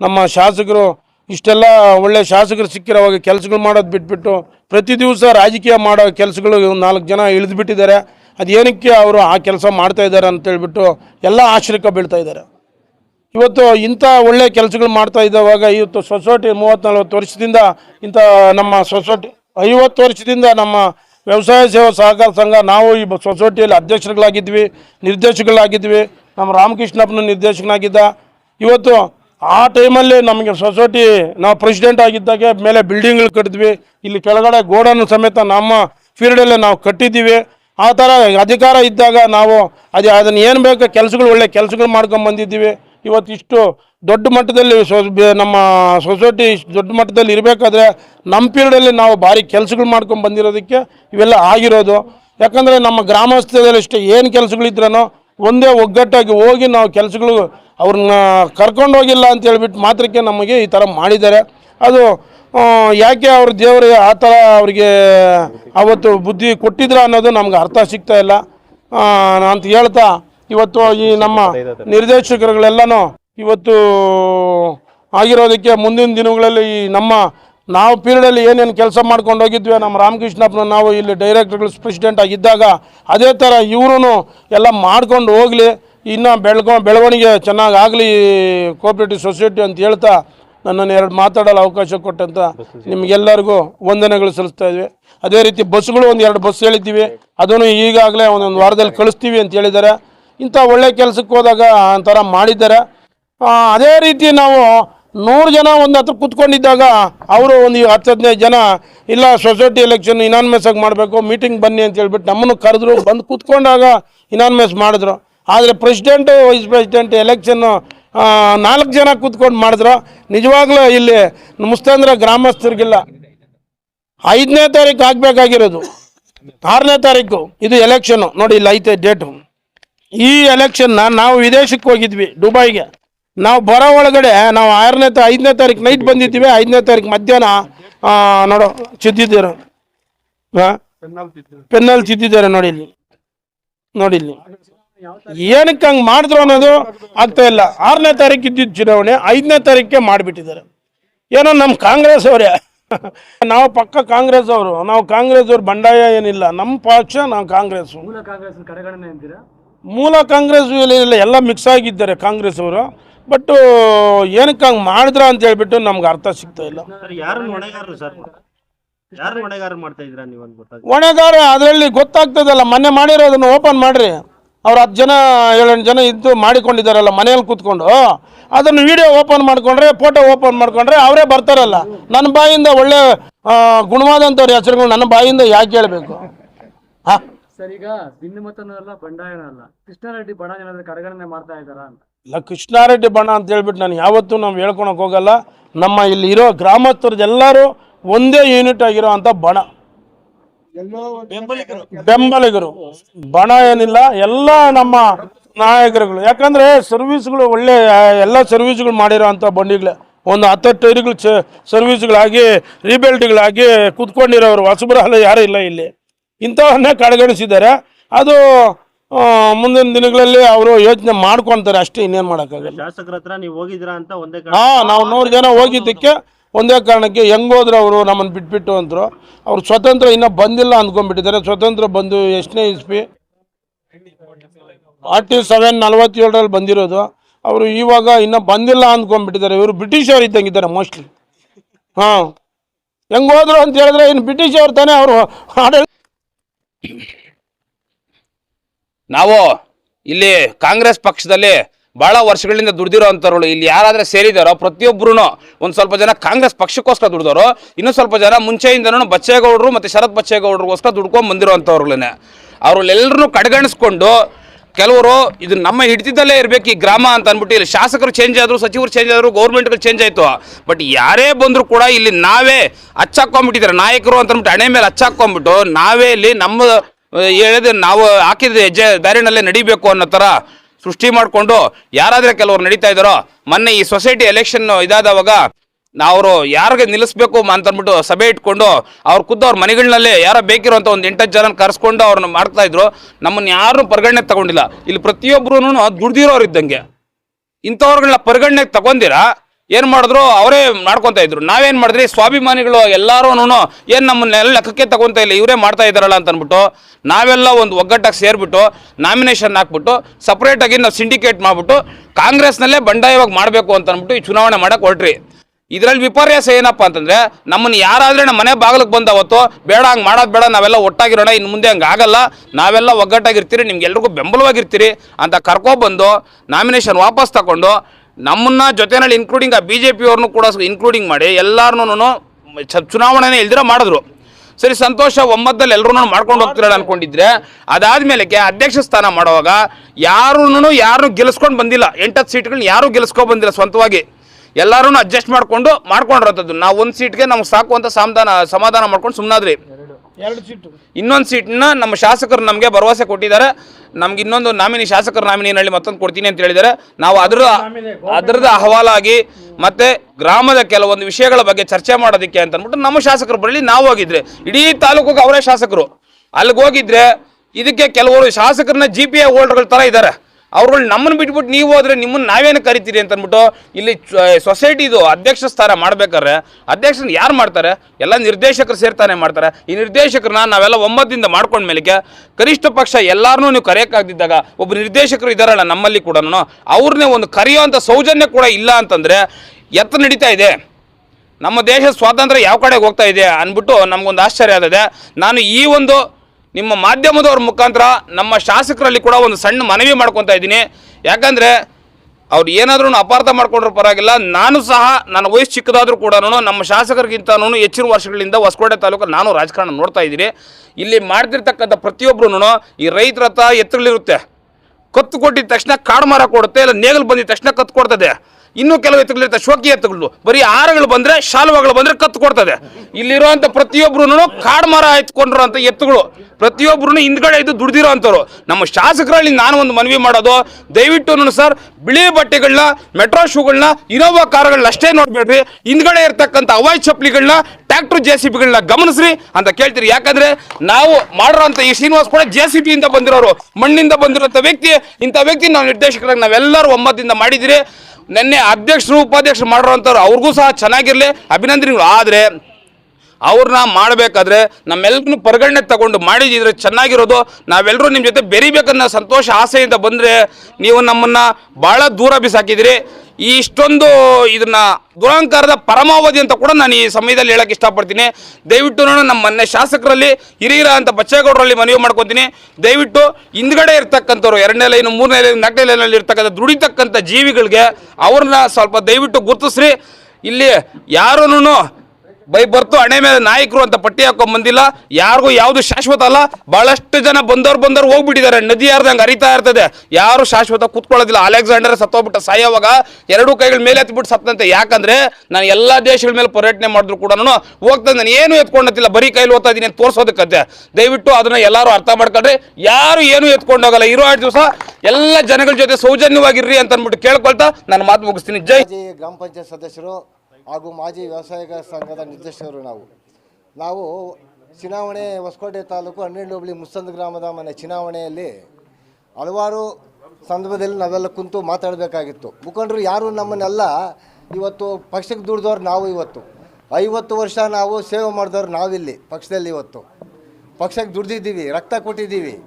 ನಮ್ಮ ಶಾಸಕರು ಇಷ್ಟೆಲ್ಲ ಒಳ್ಳೆ ಶಾಸಕರು ಸಿಕ್ಕಿರೋವಾಗ ಕೆಲಸಗಳು ಮಾಡೋದು ಬಿಟ್ಬಿಟ್ಟು ಪ್ರತಿ ದಿವಸ ರಾಜಕೀಯ ಮಾಡೋ ಕೆಲಸಗಳು ನಾಲ್ಕು ಜನ ಇಳಿದ್ಬಿಟ್ಟಿದ್ದಾರೆ. ಅದೇನಕ್ಕೆ ಅವರು ಆ ಕೆಲಸ ಮಾಡ್ತಾ ಇದ್ದಾರೆ ಅಂತೇಳ್ಬಿಟ್ಟು ಎಲ್ಲ ಆಶ್ರಯಕ್ಕೆ ಬೀಳ್ತಾ ಇದ್ದಾರೆ. ಇವತ್ತು ಇಂಥ ಒಳ್ಳೆ ಕೆಲಸಗಳು ಮಾಡ್ತಾ ಇದ್ದವಾಗ ಇವತ್ತು ಸೊಸೈಟಿ ಮೂವತ್ತು ನಲ್ವತ್ತು ವರ್ಷದಿಂದ ಇಂಥ ನಮ್ಮ ಸೊಸೈಟಿ, ಐವತ್ತು ವರ್ಷದಿಂದ ನಮ್ಮ ವ್ಯವಸಾಯ ಸೇವಾ ಸಹಕಾರ ಸಂಘ, ನಾವು ಈ ಸೊಸೈಟಿಯಲ್ಲಿ ಅಧ್ಯಕ್ಷರುಗಳಾಗಿದ್ವಿ, ನಿರ್ದೇಶಕಗಳಾಗಿದ್ವಿ, ನಮ್ಮ ರಾಮಕೃಷ್ಣಪ್ಪನ ನಿರ್ದೇಶಕನಾಗಿದ್ದ. ಇವತ್ತು ಆ ಟೈಮಲ್ಲಿ ನಮಗೆ ಸೊಸೈಟಿ, ನಾವು ಪ್ರೆಸಿಡೆಂಟ್ ಆಗಿದ್ದಾಗ ಮೇಲೆ ಬಿಲ್ಡಿಂಗ್ಗಳು ಕಟ್ಟಿದ್ವಿ. ಇಲ್ಲಿ ಕೆಳಗಡೆ ಗೋಡನ್ನು ಸಮೇತ ನಮ್ಮ ಫೀಲ್ಡಲ್ಲೇ ನಾವು ಕಟ್ಟಿದ್ದೀವಿ. ಆ ಥರ ಅಧಿಕಾರ ಇದ್ದಾಗ ನಾವು ಅದೇ ಅದನ್ನು ಏನು ಬೇಕು ಕೆಲಸಗಳು ಒಳ್ಳೆ ಕೆಲಸಗಳು ಮಾಡ್ಕೊಂಡು ಬಂದಿದ್ದೀವಿ. ಇವತ್ತು ಇಷ್ಟು ದೊಡ್ಡ ಮಟ್ಟದಲ್ಲಿ ನಮ್ಮ ಸೊಸೈಟಿ ಇಷ್ಟು ದೊಡ್ಡ ಮಟ್ಟದಲ್ಲಿ ಇರಬೇಕಾದ್ರೆ ನಮ್ಮ ಪೀರಿಯಡಲ್ಲಿ ನಾವು ಭಾರಿ ಕೆಲಸಗಳು ಮಾಡ್ಕೊಂಡು ಬಂದಿರೋದಕ್ಕೆ ಇವೆಲ್ಲ ಆಗಿರೋದು. ಯಾಕಂದರೆ ನಮ್ಮ ಗ್ರಾಮಸ್ಥದಲ್ಲಿ ಇಷ್ಟೇ ಏನು ಕೆಲಸಗಳಿದ್ರೂ ಒಂದೇ ಒಗ್ಗಟ್ಟಾಗಿ ಹೋಗಿ ನಾವು ಕೆಲಸಗಳು ಅವ್ರನ್ನ ಕರ್ಕೊಂಡು ಹೋಗಿಲ್ಲ ಅಂತ ಹೇಳ್ಬಿಟ್ಟು ಮಾತ್ರಕ್ಕೆ ನಮಗೆ ಈ ಥರ ಮಾಡಿದ್ದಾರೆ. ಅದು ಯಾಕೆ ಅವ್ರ ದೇವರು ಆ ಥರ ಅವರಿಗೆ ಅವತ್ತು ಬುದ್ಧಿ ಕೊಟ್ಟಿದ್ರ ಅನ್ನೋದು ನಮ್ಗೆ ಅರ್ಥ ಸಿಗ್ತಾ ಇಲ್ಲ. ಅಂತ ಹೇಳ್ತಾ, ಇವತ್ತು ಈ ನಮ್ಮ ನಿರ್ದೇಶಕರುಗಳೆಲ್ಲನೂ ಇವತ್ತು ಆಗಿರೋದಕ್ಕೆ ಮುಂದಿನ ದಿನಗಳಲ್ಲಿ ಈ ನಮ್ಮ ನಾವು ಪೀರಿಯಡಲ್ಲಿ ಏನೇನು ಕೆಲಸ ಮಾಡ್ಕೊಂಡು ಹೋಗಿದ್ವಿ, ನಮ್ಮ ರಾಮಕೃಷ್ಣಪ್ಪನ ನಾವು ಇಲ್ಲಿ ಡೈರೆಕ್ಟರ್ಗಳು ಪ್ರೆಸಿಡೆಂಟ್ ಆಗಿದ್ದಾಗ ಅದೇ ಥರ ಇವರು ಎಲ್ಲ ಮಾಡ್ಕೊಂಡು ಹೋಗಲಿ, ಇನ್ನೂ ಬೆಳ್ಕೊ, ಬೆಳವಣಿಗೆ ಚೆನ್ನಾಗಾಗಲಿ ಕೋಪ್ರೇಟಿವ್ ಸೊಸೈಟಿ ಅಂತ ಹೇಳ್ತಾ ನನ್ನನ್ನು ಎರಡು ಮಾತಾಡಲು ಅವಕಾಶ ಕೊಟ್ಟಂತ ನಿಮಗೆಲ್ಲರಿಗೂ ವಂದನೆಗಳು ಸಲ್ಲಿಸ್ತಾ ಇದ್ವಿ. ಅದೇ ರೀತಿ ಬಸ್ಗಳು ಒಂದು ಎರಡು ಬಸ್ ಹೇಳಿದ್ದೀವಿ. ಅದನ್ನು ಈಗಾಗಲೇ ಒಂದೊಂದು ವಾರದಲ್ಲಿ ಕಳಿಸ್ತೀವಿ ಅಂತ ಹೇಳಿದ್ದಾರೆ. ಇಂಥ ಒಳ್ಳೆ ಕೆಲಸಕ್ಕೆ ಹೋದಾಗ ಒಂಥರ ಮಾಡಿದ್ದಾರೆ. ಅದೇ ರೀತಿ ನಾವು ನೂರು ಜನ ಒಂದು ಹತ್ರ ಕೂತ್ಕೊಂಡಿದ್ದಾಗ ಅವರು ಒಂದು ಹತ್ತು ಹದಿನೈದು ಜನ ಇಲ್ಲ ಸೊಸೈಟಿ ಎಲೆಕ್ಷನ್ ಇನಾನ್ಮೆಸ್ ಆಗಿ ಮಾಡಬೇಕು ಮೀಟಿಂಗ್ ಬನ್ನಿ ಅಂತ ಹೇಳ್ಬಿಟ್ಟು ನಮ್ಮನ್ನು ಕರೆದ್ರು. ಬಂದು ಕೂತ್ಕೊಂಡಾಗ ಇನಾನ್ಮೆಸ್ ಮಾಡಿದ್ರು. ಆದರೆ ಪ್ರೆಸಿಡೆಂಟು ವೈಸ್ ಪ್ರೆಸಿಡೆಂಟ್ ಎಲೆಕ್ಷನ್ನು ನಾಲ್ಕು ಜನ ಕೂತ್ಕೊಂಡು ಮಾಡಿದ್ರು ನಿಜವಾಗ್ಲೂ ಇಲ್ಲಿ ಮುಸ್ತಂದ್ರ ಗ್ರಾಮಸ್ಥರಿಗಿಲ್ಲ ಐದನೇ ತಾರೀಕು ಆಗಬೇಕಾಗಿರೋದು. ಆರನೇ ತಾರೀಕು ಇದು ಎಲೆಕ್ಷನ್ನು ನೋಡಿ ಇಲ್ಲಿ ಐತೆ ಡೇಟು ಈ ಎಲೆಕ್ಷನ್ನ ನಾವು ವಿದೇಶಕ್ಕೆ ಹೋಗಿದ್ವಿ ದುಬೈಗೆ. ನಾವು ಬರೋ ಒಳಗಡೆ ನಾವು ಆರನೇ ತ ಐದನೇ ತಾರೀಕು ನೈಟ್ ಬಂದಿದ್ದೀವಿ ಐದನೇ ತಾರೀಕು ಮಧ್ಯಾಹ್ನ ನೋಡು ಚಿದ್ದಿದ್ದಾರೆ ಹಾಂ ಪೆನ್ನಲ್ಲಿ ಚಿದ್ದಿದ್ದಾರೆ ನೋಡಿ ಇಲ್ಲಿ. ನೋಡಿ ಇಲ್ಲಿ. ಏನಕ್ಕೆ ಹಂಗೆ ಮಾಡಿದ್ರು ಅನ್ನೋದು ಆಗ್ತಾ ಇಲ್ಲ. ಆರನೇ ತಾರೀಕು ಇದ್ದಿದ್ದು ಚುನಾವಣೆ ಐದನೇ ತಾರೀಕಿಗೆ ಮಾಡಿಬಿಟ್ಟಿದ್ದಾರೆ. ಏನೋ ನಮ್ಮ ಕಾಂಗ್ರೆಸ್ ಅವರೇ. ನಾವು ಪಕ್ಕ ಕಾಂಗ್ರೆಸ್ ಅವರು. ನಾವು ಕಾಂಗ್ರೆಸ್ ಅವ್ರ ಬಂಡಾಯ ಏನಿಲ್ಲ. ನಮ್ಮ ಪಕ್ಷ ನಾವು ಕಾಂಗ್ರೆಸ್. ಮೂಲ ಕಾಂಗ್ರೆಸ್ ಇಲ್ಲ ಎಲ್ಲ ಮಿಕ್ಸ್ ಆಗಿದ್ದಾರೆ ಕಾಂಗ್ರೆಸ್ ಅವರು. ಬಟ್ ಏನಕ್ಕೆ ಹಂಗೆ ಮಾಡಿದ್ರ ಅಂತ ಹೇಳ್ಬಿಟ್ಟು ನಮ್ಗೆ ಅರ್ಥ ಸಿಗ್ತಾ ಇಲ್ಲ. ಸರ್ ಯಾರು ಹೊಣೆಗಾರರು ಸರ್? ಯಾರು ಹೊಣೆಗಾರ ಅದರಲ್ಲಿ ಗೊತ್ತಾಗ್ತದಲ್ಲ. ಮೊನ್ನೆ ಮಾಡಿರೋದನ್ನ ಓಪನ್ ಮಾಡ್ರಿ. ಅವ್ರು ಹತ್ತು ಜನ ಏಳೆಂಟು ಜನ ಇದ್ದು ಮಾಡಿಕೊಂಡಿದ್ದಾರಲ್ಲ ಮನೆಯಲ್ಲಿ ಕೂತ್ಕೊಂಡು. ಅದನ್ನು ವಿಡಿಯೋ ಓಪನ್ ಮಾಡಿಕೊಂಡ್ರೆ ಫೋಟೋ ಓಪನ್ ಮಾಡಿಕೊಂಡ್ರೆ ಅವರೇ ಬರ್ತಾರಲ್ಲ. ನನ್ನ ಬಾಯಿಂದ ಒಳ್ಳೆ ಗುಣವಾದಂಥವ್ರ ಹೆಸರುಗಳು ನನ್ನ ಬಾಯಿಂದ ಯಾಕೆ ಹೇಳಬೇಕು? ಹಾಂ? ಸರ್ ಈಗ ಭಿನ್ನಮತನೂ ಅಲ್ಲ ಬಂಡಾಯನೂ ಅಲ್ಲ. ಕೃಷ್ಣಾರೆಡ್ಡಿ ಬಣ ಏನಾದ್ರು ಕಡೆಗಣನೆ ಮಾಡ್ತಾ ಇದ್ದಾರಾ ಅಂತ? ಇಲ್ಲ ಕೃಷ್ಣಾರೆಡ್ಡಿ ಬಣ ಅಂತ ಹೇಳ್ಬಿಟ್ಟು ನಾನು ಯಾವತ್ತೂ ನಾವು ಹೇಳ್ಕೊಳಕ್ ಹೋಗಲ್ಲ. ನಮ್ಮ ಇಲ್ಲಿ ಇರೋ ಗ್ರಾಮಸ್ಥರದೆಲ್ಲರೂ ಒಂದೇ ಯೂನಿಟ್ ಆಗಿರೋ ಅಂತ ಬಣ. ಬೆಂಬಲಿಗರು. ಬಣ ಏನಿಲ್ಲ ಎಲ್ಲ ನಮ್ಮ ನಾಯಕರುಗಳು. ಯಾಕಂದ್ರೆ ಸರ್ವಿಸ್ಗಳು ಒಳ್ಳೆ ಎಲ್ಲ ಸರ್ವಿಸ್ಗಳು ಮಾಡಿರೋ ಅಂಥ ಬಂಡಿಗಳೇ. ಒಂದು ಹತ್ತು ಟೈರ್ಗಳು ಸರ್ವಿಸ್ಗಳಾಗಿ ರೀಬೆಲ್ಟ್ಗಳಾಗಿ ಕೂತ್ಕೊಂಡಿರೋರು. ಹೊಸಬರಲ್ಲ ಯಾರೂ ಇಲ್ಲ ಇಲ್ಲಿ. ಇಂಥವನ್ನೇ ಕಡೆಗಣಿಸಿದ್ದಾರೆ. ಅದು ಮುಂದಿನ ದಿನಗಳಲ್ಲಿ ಅವರು ಯೋಚನೆ ಮಾಡ್ಕೊಂತಾರೆ ಅಷ್ಟೇ ಇನ್ನೇನು ಮಾಡೋಕ್ಕಾಗಲ್ಲ. ಶಾಸಕರ ಹತ್ರ ನೀವು ಹೋಗಿದ್ದೀರಾ ಅಂತ ಒಂದೇ ಹಾ ನಾವು ನೂರು ಜನ ಹೋಗಿದ್ದಕ್ಕೆ ಒಂದೇ ಕಾರಣಕ್ಕೆ ಹೆಂಗೋದ್ರು ಅವರು ನಮ್ಮನ್ನು ಬಿಟ್ಬಿಟ್ಟು ಅಂದರು. ಅವ್ರು ಸ್ವತಂತ್ರ ಇನ್ನೂ ಬಂದಿಲ್ಲ ಅಂದ್ಕೊಂಡ್ಬಿಟ್ಟಿದ್ದಾರೆ. ಸ್ವತಂತ್ರ ಬಂದು ಎಷ್ಟನೇ ಇಸ್ಪಿ ಫಾರ್ಟಿ ಸೆವೆನ್ ನಲ್ವತ್ತೇಳರಲ್ಲಿ ಬಂದಿರೋದು. ಅವರು ಇವಾಗ ಇನ್ನೂ ಬಂದಿಲ್ಲ ಅಂದ್ಕೊಂಡ್ಬಿಟ್ಟಿದ್ದಾರೆ. ಇವರು ಬ್ರಿಟಿಷವ್ರು ಇದ್ದಂಗಿದ್ದಾರೆ ಮೋಸ್ಟ್ಲಿ. ಹಾಂ. ಹೆಂಗೋದ್ರು ಅಂತ ಹೇಳಿದ್ರೆ ಇನ್ನು ಬ್ರಿಟಿಷ್ ಅವ್ರು ತಾನೇ ಅವರು ನಾವು ಇಲ್ಲಿ ಕಾಂಗ್ರೆಸ್ ಪಕ್ಷದಲ್ಲಿ ಬಹಳ ವರ್ಷಗಳಿಂದ ದುಡ್ದಿರೋ ಅಂಥವ್ರು ಇಲ್ಲಿ ಯಾರಾದ್ರೆ ಸೇರಿದಾರೋ ಪ್ರತಿಯೊಬ್ಬರು ಒಂದು ಸ್ವಲ್ಪ ಜನ ಕಾಂಗ್ರೆಸ್ ಪಕ್ಷಕ್ಕೋಸ್ಕರ ದುಡ್ದವರು ಇನ್ನೂ ಸ್ವಲ್ಪ ಜನ ಮುಂಚೆಯಿಂದನೂ ಬಚ್ಚೇಗೌಡರು ಮತ್ತು ಶರತ್ ಬಚ್ಚೇಗೌಡರಿಗೋಸ್ಕರ ದುಡ್ಕೊಂಡು ಬಂದಿರೋ ಅಂಥವ್ರುಗಳೇ ಅವ್ರಲ್ಲೆಲ್ಲರೂ ಕಡೆಗಣಿಸ್ಕೊಂಡು ಕೆಲವರು ಇದು ನಮ್ಮ ಹಿಡಿತದಲ್ಲೇ ಇರಬೇಕು ಈ ಗ್ರಾಮ ಅಂತ ಅಂದ್ಬಿಟ್ಟು ಇಲ್ಲಿ ಶಾಸಕರು ಚೇಂಜ್ ಆದರು, ಸಚಿವರು ಚೇಂಜ್ ಆದರು ಗೌರ್ಮೆಂಟ್ಗಳು ಚೇಂಜ್ ಆಯಿತು. ಬಟ್ ಯಾರೇ ಬಂದರೂ ಕೂಡ ಇಲ್ಲಿ ನಾವೇ ಹಚ್ಚಾಕೊಂಡ್ಬಿಟ್ಟಿದ್ದಾರೆ ನಾಯಕರು ಅಂತ ಅಂದ್ಬಿಟ್ಟು ಹಣೆ ಮೇಲೆ ಹಚ್ಚಾಕೊಂಡ್ಬಿಟ್ಟು ನಾವೇ ಇಲ್ಲಿ ನಮ್ಮ ಹೇಳಿದ್ರೆ ನಾವು ಹಾಕಿದ ಹೆಜ್ಜೆ, ದಾರಿನಲ್ಲೇ ನಡಿಬೇಕು ಅನ್ನೋ ಥರ ಸೃಷ್ಟಿ ಮಾಡಿಕೊಂಡು ಯಾರಾದರೆ ಕೆಲವರು ನಡೀತಾ ಇದ್ದಾರೋ, ಮೊನ್ನೆ ಈ ಸೊಸೈಟಿ ಎಲೆಕ್ಷನ್ ಇದಾದವಾಗ ಅವರು ಯಾರಿಗೆ ನಿಲ್ಲಿಸ್ಬೇಕು ಅಂತ ಅಂದ್ಬಿಟ್ಟು ಸಭೆ ಇಟ್ಕೊಂಡು ಅವ್ರು ಖುದ್ದು ಅವ್ರ ಮನೆಗಳಲ್ಲೇ ಯಾರೋ ಬೇಕಿರುವಂಥ ಒಂದು ಎಂಟತ್ತು ಜನನ ಕರೆಸ್ಕೊಂಡು ಅವ್ರನ್ನ ಮಾಡ್ತಾ ಇದ್ರು. ನಮ್ಮನ್ನ ಯಾರು ಪರಿಗಣನೆಗೆ ತಗೊಂಡಿಲ್ಲ. ಇಲ್ಲಿ ಪ್ರತಿಯೊಬ್ಬರೂ ದುಡ್ದಿರೋರು ಇದ್ದಂಗೆ. ಇಂಥವ್ರಗಳನ್ನ ಪರಿಗಣನೆಗೆ ತಗೊಂಡಿರಾ? ಏನು ಮಾಡಿದ್ರು ಅವರೇ ಮಾಡ್ಕೊತಾ ಇದ್ರು. ನಾವೇನು ಮಾಡಿದ್ರಿ? ಸ್ವಾಭಿಮಾನಿಗಳು ಎಲ್ಲರೂ ಏನು ನಮ್ಮನ್ನೆಲ್ಲ ಲೆಕ್ಕಕ್ಕೆ ತಗೊಂತ ಇಲ್ಲ, ಇವರೇ ಮಾಡ್ತಾ ಇದ್ದಾರಲ್ಲ ಅಂತ ಅಂದ್ಬಿಟ್ಟು ನಾವೆಲ್ಲ ಒಂದು ಒಗ್ಗಟ್ಟಾಗಿ ಸೇರಿಬಿಟ್ಟು ನಾಮಿನೇಷನ್ ಹಾಕ್ಬಿಟ್ಟು ಸಪ್ರೇಟಾಗಿ ನಾವು ಸಿಂಡಿಕೇಟ್ ಮಾಡಿಬಿಟ್ಟು ಕಾಂಗ್ರೆಸ್ನಲ್ಲೇ ಬಂಡಾಯವಾಗಿ ಮಾಡಬೇಕು ಅಂತ ಅಂದ್ಬಿಟ್ಟು ಈ ಚುನಾವಣೆ ಮಾಡೋಕೆ ಹೊರಟ್ರಿ. ಇದರಲ್ಲಿ ವಿಪರ್ಯಾಸ ಏನಪ್ಪ ಅಂತಂದ್ರೆ ನಮ್ಮನ್ನ ಯಾರಾದರೆ ನಮ್ಮ ಮನೆ ಬಾಗಿಲಿಗೆ ಅವತ್ತು ಬೇಡ, ಹಂಗೆ ಮಾಡೋದು ಬೇಡ, ನಾವೆಲ್ಲ ಒಟ್ಟಾಗಿರೋಣ ಇನ್ನು ಮುಂದೆ ಹಂಗೆ ಆಗಲ್ಲ, ನಾವೆಲ್ಲ ಒಗ್ಗಟ್ಟಾಗಿರ್ತೀರಿ ನಿಮ್ಗೆ ಎಲ್ರಿಗೂ ಬೆಂಬಲವಾಗಿರ್ತೀರಿ ಅಂತ ಕರ್ಕೊಬಂದು ನಾಮಿನೇಷನ್ ವಾಪಸ್ ತಗೊಂಡು ನಮ್ಮನ್ನ ಜೊತೆನಲ್ಲಿ ಇನ್ಕ್ಲೂಡಿಂಗ್ ಆ ಬಿ ಜೆ ಪಿಯವ್ರನ್ನೂ ಕೂಡ ಇನ್ಕ್ಲೂಡಿಂಗ್ ಮಾಡಿ ಎಲ್ಲಾರನ್ನೂ ಚುನಾವಣೆನೇ ಇಲ್ದಿರ ಮಾಡಿದ್ರು. ಸರಿ, ಸಂತೋಷ ಒಮ್ಮತದಲ್ಲಿ ಎಲ್ಲರೂ ಮಾಡ್ಕೊಂಡು ಹೋಗ್ತಿರಲ್ಲ ಅನ್ಕೊಂಡಿದ್ರೆ ಅದಾದ್ಮೇಲೆ ಅಧ್ಯಕ್ಷ ಸ್ಥಾನ ಮಾಡುವಾಗ ಯಾರೂ ಯಾರು ಗೆಲ್ಸ್ಕೊಂಡು ಬಂದಿಲ್ಲ. ಎಂಟತ್ತು ಸೀಟ್ಗಳನ್ನ ಯಾರೂ ಗೆಲ್ಸ್ಕೊಂಡು ಬಂದಿಲ್ಲ ಸ್ವಂತವಾಗಿ. ಎಲ್ಲರೂ ಅಡ್ಜಸ್ಟ್ ಮಾಡಿಕೊಂಡು ಮಾಡ್ಕೊಂಡಿರೋದು ನಾವು ಒಂದು ಸೀಟ್ಗೆ ನಮ್ಗೆ ಸಾಕು ಅಂತ ಸಮಾಧಾನ ಸಮಾಧಾನ ಮಾಡ್ಕೊಂಡು ಸುಮ್ಮನಾದ್ರಿ ಎರಡು ಸೀಟು ಇನ್ನೊಂದು ಸೀಟ್ನ ನಮ್ಮ ಶಾಸಕರು ನಮಗೆ ಭರವಸೆ ಕೊಟ್ಟಿದ್ದಾರೆ. ನಮ್ಗೆ ಇನ್ನೊಂದು ನಾಮಿನಿ ಶಾಸಕರ ನಾಮಿನಿ ಹೇಳಿ ಮತ್ತೊಂದು ಕೊಡ್ತೀನಿ ಅಂತ ಹೇಳಿದ್ದಾರೆ. ನಾವು ಅದ್ರ ಅದರದ ಅಹವಾಲಾಗಿ ಮತ್ತೆ ಗ್ರಾಮದ ಕೆಲವೊಂದು ವಿಷಯಗಳ ಬಗ್ಗೆ ಚರ್ಚೆ ಮಾಡೋದಕ್ಕೆ ಅಂತ ಅಂದ್ಬಿಟ್ಟು ನಮ್ಮ ಶಾಸಕರು ಬರಲಿ ನಾವು ಹೋಗಿದ್ರೆ ಇಡೀ ತಾಲೂಕಿಗೆ ಅವರೇ ಶಾಸಕರು. ಅಲ್ಲಿಗೆ ಹೋಗಿದ್ರೆ ಇದಕ್ಕೆ ಕೆಲವರು ಶಾಸಕರನ್ನ ಜಿ ಪಿ ಎ ಹೋಲ್ಡರ್ಗಳ ಥರ ಇದ್ದಾರೆ ಅವ್ರುಗಳು ನಮ್ಮನ್ನು ಬಿಟ್ಬಿಟ್ಟು ನೀವು ಹೋದರೆ ನಿಮ್ಮನ್ನ ನಾವೇನು ಕರಿತೀರಿ ಅಂತ ಅಂದ್ಬಿಟ್ಟು ಇಲ್ಲಿ ಸೊಸೈಟಿದು ಅಧ್ಯಕ್ಷ ಸ್ಥಾನ ಮಾಡ್ಬೇಕಾದ್ರೆ ಅಧ್ಯಕ್ಷನ ಯಾರು ಮಾಡ್ತಾರೆ? ಎಲ್ಲ ನಿರ್ದೇಶಕರು ಸೇರ್ತಾನೆ ಮಾಡ್ತಾರೆ. ಈ ನಿರ್ದೇಶಕರನ್ನ ನಾವೆಲ್ಲ ಒಮ್ಮತದಿಂದ ಮಾಡ್ಕೊಂಡ ಮೇಲೆಗೆ ಕನಿಷ್ಠ ಪಕ್ಷ ಎಲ್ಲರನ್ನೂ ನೀವು ಕರೆಯೋಕ್ಕಾಗ್ದಿದ್ದಾಗ ಒಬ್ಬ ನಿರ್ದೇಶಕರು ಇದ್ದಾರಲ್ಲ ನಮ್ಮಲ್ಲಿ ಕೂಡ ಅವ್ರನ್ನೇ ಒಂದು ಕರೆಯುವಂಥ ಸೌಜನ್ಯ ಕೂಡ ಇಲ್ಲ ಅಂತಂದರೆ ಎತ್ತ ನಡೀತಾ ಇದೆ. ನಮ್ಮ ದೇಶದ ಸ್ವಾತಂತ್ರ್ಯ ಯಾವ ಕಡೆಗೆ ಹೋಗ್ತಾ ಇದೆ ಅಂದ್ಬಿಟ್ಟು ನಮಗೊಂದು ಆಶ್ಚರ್ಯ ಆಗಿದೆ ನಾನು ಈ ಒಂದು ನಿಮ್ಮ ಮಾಧ್ಯಮದವ್ರ ಮುಖಾಂತರ ನಮ್ಮ ಶಾಸಕರಲ್ಲಿ ಕೂಡ ಒಂದು ಸಣ್ಣ ಮನವಿ ಮಾಡ್ಕೊತಾ ಇದ್ದೀನಿ. ಯಾಕಂದರೆ ಅವ್ರು ಏನಾದ್ರೂ ಅಪಾರ್ಥ ಮಾಡ್ಕೊಂಡ್ರೂ ಪರವಾಗಿಲ್ಲ. ನಾನು ಸಹ, ನನ್ನ ವಯಸ್ಸು ಚಿಕ್ಕದಾದರೂ ಕೂಡ ನಮ್ಮ ಶಾಸಕರಿಗಿಂತನೂ ಹೆಚ್ಚಿನ ವರ್ಷಗಳಿಂದ ಹೊಸಕೋಟೆ ತಾಲೂಕು ನಾನು ರಾಜಕಾರಣ ನೋಡ್ತಾ ಇದ್ದೀನಿ. ಇಲ್ಲಿ ಮಾಡ್ತಿರ್ತಕ್ಕಂಥ ಪ್ರತಿಯೊಬ್ಬರೂ ಈ ರೈತರ ಹತ್ರ ಎತ್ತರಗಳಿರುತ್ತೆ ಕತ್ತು ಕೊಟ್ಟಿದ ತಕ್ಷಣ ಕಾಡು ಮರ ಕೊಡುತ್ತೆ, ಇಲ್ಲ ನೇಗಲು ಬಂದಿದ ತಕ್ಷಣ ಕತ್ತು ಕೊಡ್ತದೆ. ಇನ್ನೂ ಕೆಲವು ಎತ್ತುಗಳಿರುತ್ತೆ ಶೋಕಿ ಎತ್ತುಗಳು. ಬರೀ ಆರಗಳು ಬಂದ್ರೆ, ಶಾಲುವಾಗಳು ಬಂದ್ರೆ ಕತ್ತು ಕೊಡ್ತದೆ. ಇಲ್ಲಿರುವಂತ ಪ್ರತಿಯೊಬ್ಬರು ಕಾಡು ಮರ ಅಂತ ಎತ್ತುಗಳು. ಪ್ರತಿಯೊಬ್ಬರು ಹಿಂದ್ಗಡೆ ಇದ್ದು ದುಡ್ದಿರೋ ಅಂಥವ್ರು ನಮ್ಮ ಶಾಸಕರಲ್ಲಿ ನಾನು ಒಂದು ಮನವಿ ಮಾಡೋದು, ದಯವಿಟ್ಟು ಸರ್, ಬಿಳಿ ಬಟ್ಟೆಗಳನ್ನ, ಮೆಟ್ರೋ ಶೂಗಳನ್ನ, ಇನೋವಾ ಕಾರ್ಗಳನ್ನ ಅಷ್ಟೇ ನೋಡ್ಬೇಡ್ರಿ. ಹಿಂದ್ಗಡೆ ಇರ್ತಕ್ಕಂಥ ಅವಾಯ್ ಚಪ್ಪಲಿಗಳನ್ನ, ಟ್ರ್ಯಾಕ್ಟರ್ ಜೆ ಸಿ ಬಿಗಳನ್ನ ಗಮನಿಸ್ರಿ ಅಂತ ಕೇಳ್ತೀರಿ. ಯಾಕಂದ್ರೆ ನಾವು ಮಾಡಿರೋಂಥ ಈ ಶ್ರೀನಿವಾಸ್ ಕೂಡ ಜೆ ಸಿ ಇಂದ ಬಂದಿರೋರು. ಮಣ್ಣಿಂದ ಬಂದಿರೋಂಥ ವ್ಯಕ್ತಿ. ಇಂಥ ವ್ಯಕ್ತಿ ನಾವು ನಿರ್ದೇಶಕರಾಗಿ ನಾವೆಲ್ಲರೂ ಒಮ್ಮತದಿಂದ ಮಾಡಿದಿರಿ ನಿನ್ನೆ ಅಧ್ಯಕ್ಷರು ಉಪಾಧ್ಯಕ್ಷರು ಮಾಡಿರೋಂಥವ್ರು ಅವ್ರಿಗೂ ಸಹ ಚೆನ್ನಾಗಿರಲಿ, ಅಭಿನಂದನೆಗಳು. ಆದರೆ ಅವ್ರನ್ನ ಮಾಡಬೇಕಾದ್ರೆ ನಮ್ಮೆಲ್ಲರೂ ಪರಿಗಣನೆ ತಗೊಂಡು ಮಾಡಿದ್ರೆ ಚೆನ್ನಾಗಿರೋದು ನಾವೆಲ್ಲರೂ ನಿಮ್ಮ ಜೊತೆ ಬೆರಿಬೇಕನ್ನೋ ಸಂತೋಷ, ಆಸೆಯಿಂದ ಬಂದರೆ ನೀವು ನಮ್ಮನ್ನು ಭಾಳ ದೂರ ಬಿಸಾಕಿದಿರಿ. ಇಷ್ಟೊಂದು ಇದನ್ನ ದುರಹಂಕಾರದ ಪರಮಾವಧಿ ಅಂತ ಕೂಡ ನಾನು ಈ ಸಮಯದಲ್ಲಿ ಹೇಳಕ್ಕೆ ಇಷ್ಟಪಡ್ತೀನಿ. ದಯವಿಟ್ಟು ನಮ್ಮ ಮೊನ್ನೆ ಶಾಸಕರಲ್ಲಿ, ಹಿರಿಯರ ಅಂತ ಬಚ್ಚೇಗೌಡರಲ್ಲಿ ಮನವಿ ಮಾಡ್ಕೊತೀನಿ. ದಯವಿಟ್ಟು ಹಿಂದ್ಗಡೆ ಇರ್ತಕ್ಕಂಥವ್ರು, ಎರಡನೇ ಲೈನು, ಮೂರನೇ ಲೈನ್, ನಾಲ್ಕನೇ ಲೈನಲ್ಲಿ ಇರ್ತಕ್ಕಂಥ ದುಡಿತಕ್ಕಂಥ ಜೀವಿಗಳಿಗೆ ಅವ್ರನ್ನ ಸ್ವಲ್ಪ ದಯವಿಟ್ಟು ಗುರುತಿಸ್ರಿ. ಇಲ್ಲಿ ಯಾರೂ ಬೈ ಬರ್ತು, ಹಣೆ ಮೇಲೆ ನಾಯಕರು ಅಂತ ಪಟ್ಟಿ ಹಾಕೊಂಡ್ ಬಂದಿಲ್ಲ. ಯಾರಿಗೂ ಯಾವುದು ಶಾಶ್ವತ ಅಲ್ಲ. ಬಹಳಷ್ಟು ಜನ ಬಂದವ್ರು ಬಂದವ್ರು ಹೋಗ್ಬಿಟ್ಟಿದ್ದಾರೆ. ನದಿ ಹರಿದಂಗೆ ಹರಿತಾ ಇರ್ತದೆ? ಯಾರು ಶಾಶ್ವತ ಕೂತ್ಕೊಳ್ಳೋದಿಲ್ಲ. ಅಲೆಕ್ಸಾಂಡರ್ ಸತ್ತೋಗ್ಬಿಟ್ಟ ಸಾಯೋವಾಗ ಎರಡೂ ಕೈಗಳ ಮೇಲೆ ಎತ್ಬಿಟ್ಟು ಸತ್ತಂತೆ. ಯಾಕಂದ್ರೆ ನಾನು ಎಲ್ಲಾ ದೇಶಗಳ ಮೇಲೆ ಪರ್ಯಟನೆ ಮಾಡಿದ್ರು ಕೂಡ ಹೋಗ್ತಾ ನಾನು ಏನು ಎತ್ಕೊಂಡತ್ತಿಲ್ಲ. ಬರೀ ಕೈಲಿ ಓದ್ತಾ ಇದೀನಿ ತೋರ್ಸೋದಕ್ಕಂತೆ. ದಯವಿಟ್ಟು ಅದನ್ನ ಎಲ್ಲರೂ ಅರ್ಥ ಮಾಡ್ಕೊಂಡ್ರೆ ಯಾರು ಏನು ಎತ್ಕೊಂಡೋಗಲ್ಲ ಇರೋ ಎರಡು ದಿವಸ ಎಲ್ಲ ಜನಗಳ ಜೊತೆ ಸೌಜನ್ಯವಾಗಿರ್ರಿ ಅಂತ ಅಂದ್ಬಿಟ್ಟು ಕೇಳ್ಕೊಳ್ತಾ ನಾನು ಮಾತು ಮುಗಿಸ್ತೀನಿ. ಜೈ ಗ್ರಾಮ ಪಂಚಾಯತ್ ಸದಸ್ಯರು ಹಾಗೂ ಮಾಜಿ ವ್ಯವಸಾಯಿಕ ಸಂಘದ ನಿರ್ದೇಶಕರು ನಾವು. ನಾವು ಚುನಾವಣೆ ಹೊಸಕೋಟೆ ತಾಲೂಕು ಹನ್ನೆರಡು ಹೋಬಳಿ ಮುಸ್ಸಂದ ಗ್ರಾಮದ ಮನೆ ಚುನಾವಣೆಯಲ್ಲಿ ಹಲವಾರು ಸಂದರ್ಭದಲ್ಲಿ ನಾವೆಲ್ಲ ಕುಂತು ಮಾತಾಡಬೇಕಾಗಿತ್ತು. ಮುಖಂಡರು ಯಾರು ನಮ್ಮನ್ನೆಲ್ಲ ಇವತ್ತು ಪಕ್ಷಕ್ಕೆ ದುಡ್ದವ್ರು ನಾವು ಇವತ್ತು. ಐವತ್ತು ವರ್ಷ ನಾವು ಸೇವೆ ಮಾಡಿದವ್ರು ನಾವಿಲ್ಲಿ ಪಕ್ಷದಲ್ಲಿ ಇವತ್ತು. ಪಕ್ಷಕ್ಕೆ ದುಡ್ದಿದ್ದೀವಿ, ರಕ್ತ ಕೊಟ್ಟಿದ್ದೀವಿ.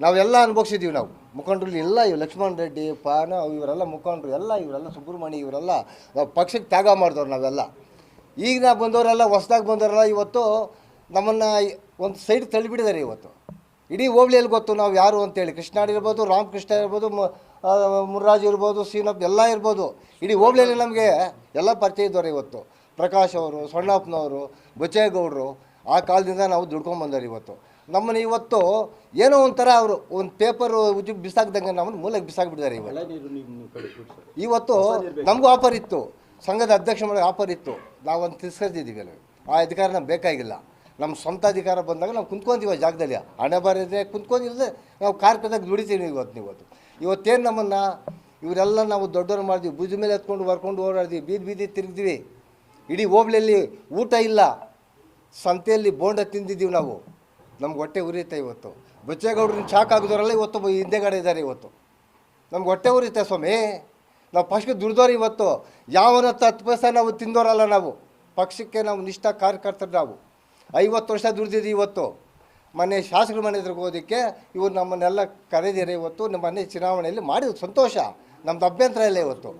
ನಾವೆಲ್ಲ ಅನುಭವಿಸಿದ್ದೀವಿ ನಾವು. ಮುಖಂಡರು ಎಲ್ಲ ಇವ್ರು ಲಕ್ಷ್ಮಣ್ ರೆಡ್ಡಿ, ಪಾನ ಇವರೆಲ್ಲ ಮುಖಂಡರು ಎಲ್ಲ, ಇವರೆಲ್ಲ ಸುಬ್ರಹ್ಮಣ್ಯ ಇವರೆಲ್ಲ ಪಕ್ಷಕ್ಕೆ ತ್ಯಾಗ ಮಾಡಿದವ್ರು ನಾವೆಲ್ಲ. ಈಗ ನಾವು ಬಂದವರೆಲ್ಲ, ಹೊಸ್ದಾಗಿ ಬಂದವರೆಲ್ಲ ಇವತ್ತು ನಮ್ಮನ್ನು ಒಂದು ಸೈಡ್ ತಳ್ಳಿಬಿಟ್ಟಿದ್ದಾರೆ ಇವತ್ತು. ಇಡೀ ಹೋಬಳಿಯಲ್ಲಿ ಗೊತ್ತು ನಾವು ಯಾರು ಅಂತೇಳಿ. ಕೃಷ್ಣಾಡಿ ಇರ್ಬೋದು, ರಾಮಕೃಷ್ಣ ಇರ್ಬೋದು ಮುರ್ರಾಜ್ ಇರ್ಬೋದು, ಸೀನಪ್ಪ ಎಲ್ಲ ಇರ್ಬೋದು. ಇಡೀ ಹೋಬಳಿಯಲ್ಲಿ ನಮಗೆ ಎಲ್ಲ ಪರಿಚಯ ಇದ್ದವ್ರು ಇವತ್ತು. ಪ್ರಕಾಶ್ ಅವರು, ಸಣ್ಣಪ್ಪನವರು, ಬಚ್ಚೇಗೌಡರು, ಆ ಕಾಲದಿಂದ ನಾವು ದುಡ್ಕೊಂಬಂದವ್ರು ಇವತ್ತು. ನಮ್ಮನ್ನು ಇವತ್ತು ಏನೋ ಒಂಥರ ಅವರು ಒಂದು ಪೇಪರ್ ಉಜ್ಜು ಬಿಸಾಕ್ದಂಗೆ ನಮ್ಮನ್ನು ಮೂಲಕ್ಕೆ ಬಿಸಾಕ್ಬಿಟ್ಟಿದ್ದಾರೆ ಇವತ್ತು ಇವತ್ತು ನಮಗೂ ಆಫರ್ ಇತ್ತು. ಸಂಘದ ಅಧ್ಯಕ್ಷ ಮೇಲೆ ಆಫರ್ ಇತ್ತು. ನಾವೊಂದು ತಿರ್ಸ್ಕೊತಿದ್ದೀವಿ ಅಲ್ಲಿ. ಆ ಅಧಿಕಾರ ನಮ್ಗೆ ಬೇಕಾಗಿಲ್ಲ. ನಮ್ಮ ಸ್ವಂತ ಅಧಿಕಾರ ಬಂದಾಗ ನಾವು ಕುಂತ್ಕೊಂತೀವಿ ಆ ಜಾಗದಲ್ಲಿ. ಹಣೆ ಬರದೆ ಕುಂತ್ಕೊಂಡಿಲ್ಲದೆ ನಾವು ಕಾರ್ಕಳದಾಗ ದುಡಿತೀವಿ ಇವತ್ತು ಇವತ್ತು ಇವತ್ತೇನು ನಮ್ಮನ್ನು ಇವರೆಲ್ಲ ನಾವು ದೊಡ್ಡವ್ರು ಮಾಡಿದ್ವಿ. ಭುಜ ಮೇಲೆ ಎತ್ಕೊಂಡು ಬರ್ಕೊಂಡು ಓಡಾಡಿದ್ವಿ. ಬೀದಿ ಬೀದಿ ತಿರುಗಿದ್ವಿ. ಇಡೀ ಹೋಬ್ಳಿಯಲ್ಲಿ ಊಟ ಇಲ್ಲ. ಸಂತೆಯಲ್ಲಿ ಬೋಂಡ ತಿಂದಿದ್ದೀವಿ ನಾವು. ನಮ್ಗೆ ಹೊಟ್ಟೆ ಉರಿಯುತ್ತೆ ಇವತ್ತು. ಬಚ್ಚೇಗೌಡ್ರನ್ನ ಶಾಕ್ ಇವತ್ತು ಹಿಂದೆಗಡೆ ಇದ್ದಾರೆ ಇವತ್ತು. ನಮ್ಗೆ ಹೊಟ್ಟೆ ಉರಿಯುತ್ತೆ ಸ್ವಾಮಿ. ನಾವು ಪಕ್ಷಕ್ಕೆ ದುಡ್ದವ್ರು ಇವತ್ತು. ಯಾವನ ಪೈಸೆ ನಾವು ತಿಂದೋರಲ್ಲ ನಾವು. ಪಕ್ಷಕ್ಕೆ ನಾವು ನಿಷ್ಠ ಕಾರ್ಯಕರ್ತರು ನಾವು. ಐವತ್ತು ವರ್ಷ ದುಡ್ದಿದ್ದೀವಿ ಇವತ್ತು. ಮನೆ ಶಾಸಕರ ಮನೆ ಎದುರಿಗೆ ಹೋಗೋದಕ್ಕೆ ಇವರು ನಮ್ಮನ್ನೆಲ್ಲ ಕರೆದಿದ್ದಾರೆ ಇವತ್ತು. ನಮ್ಮ ಮನೆ ಚುನಾವಣೆಯಲ್ಲಿ ಮಾಡಿದ್ರು. ಸಂತೋಷ. ನಮ್ದು ಅಭ್ಯಂತರ ಇಲ್ಲ ಇವತ್ತು.